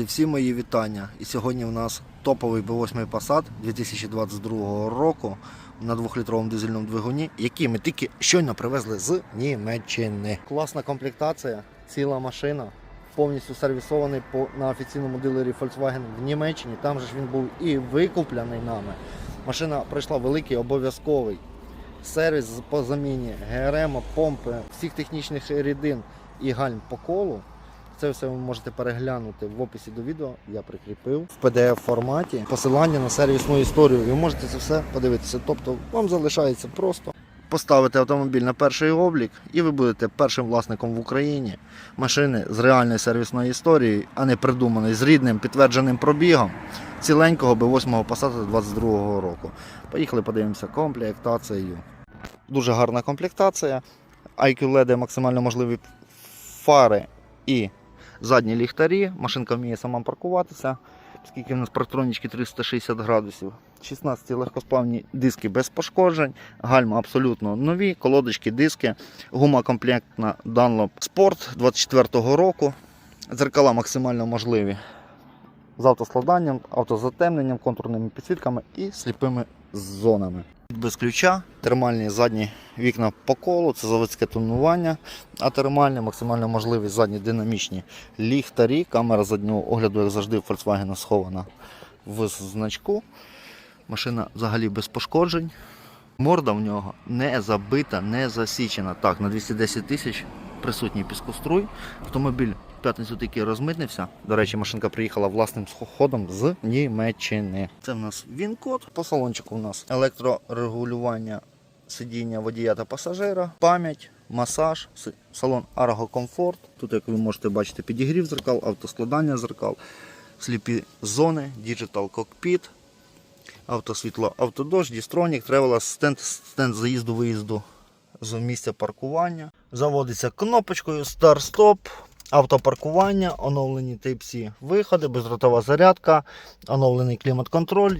Друзі, всі мої вітання. І сьогодні у нас топовий B8 Passat 2022 року на 2-літровому дизельному двигуні, який ми тільки щойно привезли з Німеччини. Класна комплектація, ціла машина, повністю сервісований по, на офіційному дилері Volkswagen в Німеччині. Там же ж він був і викуплений нами. Машина пройшла великий обов'язковий сервіс по заміні ГРМ, помпи, всіх технічних рідин і гальм по колу. Це все ви можете переглянути в описі до відео. Я прикріпив в PDF форматі посилання на сервісну історію. Ви можете це все подивитися. Тобто вам залишається просто поставити автомобіль на перший облік, і ви будете першим власником в Україні машини з реальною сервісною історією, а не придуманої з рідним підтвердженим пробігом ціленького B8 Passat 22 року. Поїхали, подивимося комплектацію. Дуже гарна комплектація. IQ LED максимально можливі фари і задні ліхтарі. Машинка вміє сама паркуватися, оскільки в нас парктронічки 360 градусів. 16 легкосплавні диски без пошкоджень, гальма абсолютно нові, колодочки, диски, гума комплектна Dunlop Sport 24 року. Дзеркала максимально можливі з автоскладанням, автозатемненням, контурними підсвітками і сліпими зонами. Без ключа, термальні задні вікна по колу, це заводське тонування, а термальні максимально можливі задні динамічні ліхтарі. Камера заднього огляду, як завжди, в Volkswagen схована в значку. Машина взагалі без пошкоджень. Морда в нього не забита, не засічена. Так, на 210 тисяч присутній піскоструй. Автомобіль п'ятницю тільки розмитнився. До речі, машинка приїхала власним ходом з Німеччини. Це в нас він-код. По салончику у нас електрорегулювання сидіння водія та пасажира, пам'ять, масаж, салон Argo Comfort. Тут, як ви можете бачити, підігрів зеркал, автоскладання зеркал, сліпі зони, Digital Cockpit, автосвітло, автодощ, дістронік, тревел асистент, стенд заїзду-виїзду з місця паркування. Заводиться кнопочкою старт-стоп, автопаркування, оновлені Type-C виходи, бездротова зарядка, оновлений клімат-контроль,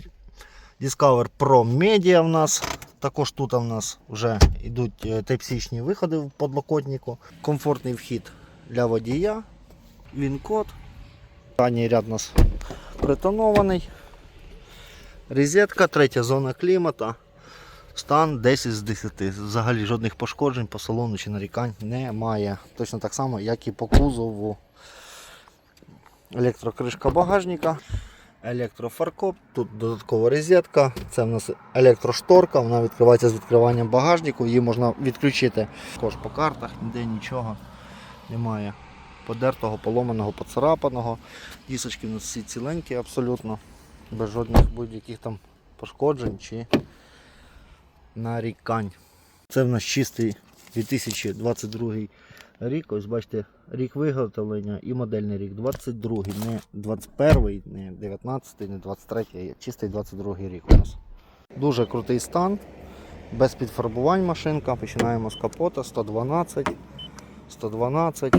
Discover Pro Media в нас. Також тут у нас вже йдуть е, Type-C-шні виходи в подлокотнику. Комфортний вхід для водія. Він-код. Ранній ряд у нас притонований. Розетка, третя зона клімата. Стан 10 з 10. Взагалі жодних пошкоджень по салону чи нарікань немає. Точно так само, як і по кузову. Електрокришка багажника, електрофаркоп, тут додаткова розетка, це в нас електрошторка, вона відкривається з відкриванням багажнику, її можна відключити. Також по картах, ніде нічого немає. Подертого, поломаного, поцарапаного. Дісочки в нас всі ціленькі абсолютно, без жодних будь-яких там пошкоджень чи нарікань. Це в нас чистий 2022 рік. Ось бачите, рік виготовлення і модельний рік 22, не 21, не 19, не 23, а чистий 22 рік у нас. Дуже крутий стан, без підфарбувань машинка. Починаємо з капота 112, 112,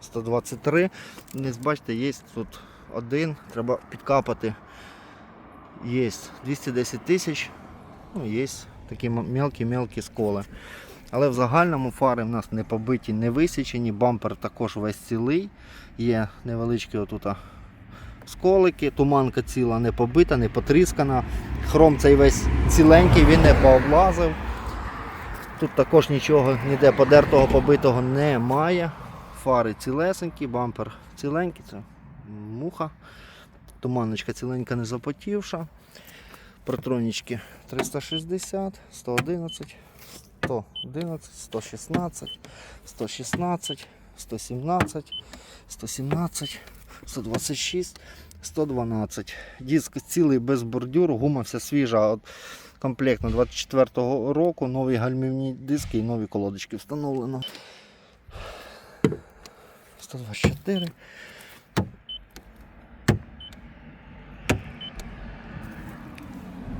123. Не бачите, є тут один, треба підкапати. Є 210 тисяч. Ну, є такі мелкі-мелкі сколи. Але в загальному фари в нас не побиті, не висічені, бампер також весь цілий. Є невеличкі отут сколики, туманка ціла не побита, не потріскана. Хром цей весь ціленький, він не пооблазив. Тут також нічого ніде подертого, побитого немає. Фари цілесенькі, бампер ціленький, це муха. Туманочка ціленька не запотівша. Протронічки 360, 111, 111, 116, 116, 117, 117, 126, 112. Диск цілий без бордюру, гума вся свіжа. От комплектно 24-го року, нові гальмівні диски і нові колодочки встановлено. 124.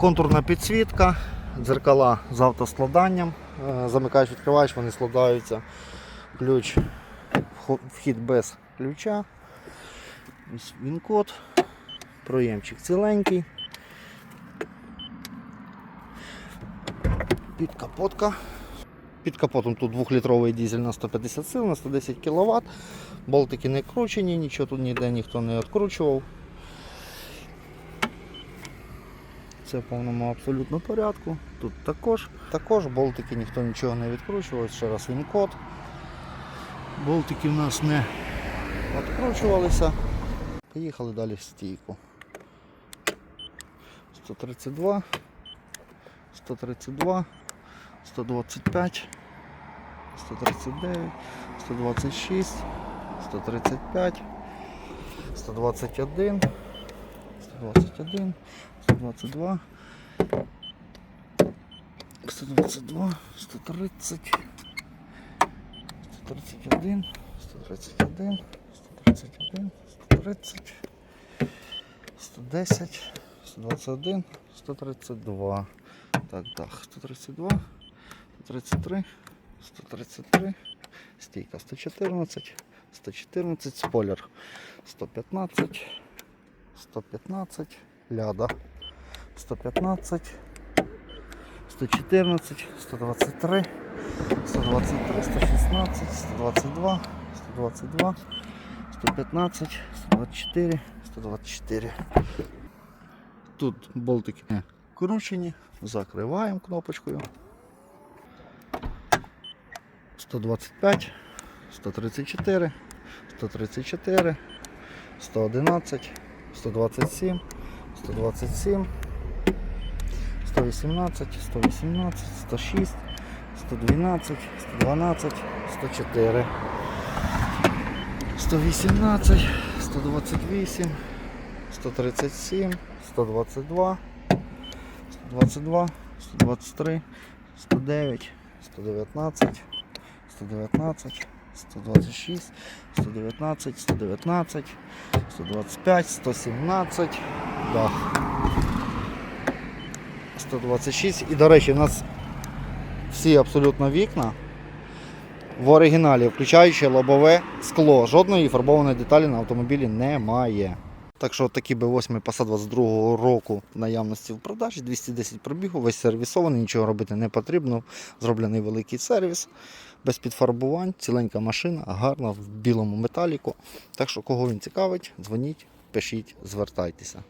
Контурна підсвітка, дзеркала з автоскладанням. Е, Замикаєш, відкриваєш, вони складаються. Ключ, вхід без ключа. Ось він код. Проємчик ціленький. Підкапотка. Під капотом тут 2-літровий дизель на 150 сил, на 110 кВт. Болтики не кручені, нічого тут ніде ніхто не відкручував. Це в повному абсолютно порядку. Тут також. Також болтики ніхто нічого не відкручував. Ще раз він код. Болтики в нас не відкручувалися. Поїхали далі в стійку. 132, 132, 125, 139, 126, 135, 121, 121, 122, 122, 130, 131, 131, 131, 130, 110, 121, 132. Так, так, 132, 133, 133, стійка 114, 114, спойлер. 115, 115, ляда 115, 114, 123, 123, 116, 122, 122, 115, 124, 124. Тут болтики кручені, закриваємо кнопочкою. 125, 134, 134, 111, 127, 127, 118, 118, 106, 112, 112, 104, 118, 128, 137, 122, 122, 123, 109, 119, 119, 126, 119, 119, 125, 117, да. 126. І, до речі, у нас всі абсолютно вікна в оригіналі, включаючи лобове скло. Жодної фарбованої деталі на автомобілі немає. Так що такий B8 Passat 22 року наявності в продажі, 210 пробігу, весь сервісований, нічого робити не потрібно. Зроблений великий сервіс, без підфарбувань, ціленька машина, гарна в білому металіку. Так що, кого він цікавить, дзвоніть, пишіть, звертайтеся.